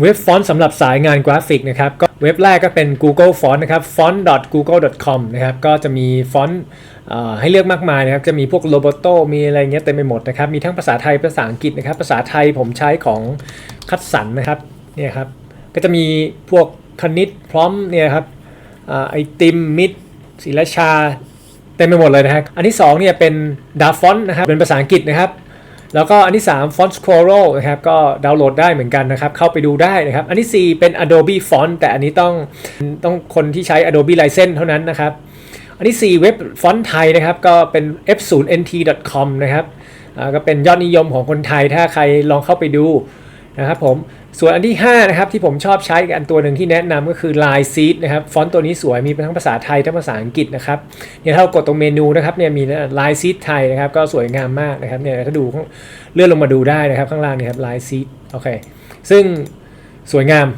เว็บฟอนต์สำหรับสายงานกราฟิกนะครับก็เว็บแรกก็เป็น Google Font นะครับ font.google.com นะครับก็จะมีฟอนต์ให้เลือกมากมายนะครับ จะมีพวกโ o โบโตมีอะไรเงี้ยเต็มไปหมดนะครับ มีทั้งภาษาไทยภาษาอังกฤษนะครับ ภาษาไทยผมใช้ของคัดสันนะครับเนี่ยครับก็จะมีพวกคณิตพร้อมเนี่ยครับอไอติมมิดศิลชาเต็มไปหมดเลยนะฮะอันที่2เนี่ยเป็นดาฟอนนะครับเป็นภาษาอังกฤษนะครับ แล้วก็อันที่ 3 Font Scroll นะครับก็ดาวน์โหลดได้เหมือนกันนะครับเข้าไปดูได้นะครับ อันทีสี่ 4 เป็น Adobe Font แต่อันนี้ต้องต้องคนที่ใช้ Adobe License เท่านั้นนะครับ อันที่ 4 เว็บฟอนต์ไทยนะครับก็เป็น f0nt.com นะครับก็เป็นยอดนิยมของคนไทยถ้าใครลองเข้าไปดู นะครับผมส่วนอันที่5นะครับที่ผมชอบใช้อีกอันตัวหนึ่งที่แนะนำก็คือ Line Seed นะครับฟอนต์ตัวนี้สวยมีทั้งภาษาไทยทั้งภาษาอังกฤษนะครับเนี่ยถ้าเรากดตรงเมนูนะครับเนี่ยมี Line Seed ไทยนะครับก็สวยงามมากนะครับเนี่ยถ้าดูเลื่อนลงมาดูได้นะครับข้างล่างนี่ครับ Line Seed โอเคซึ่งสวยงาม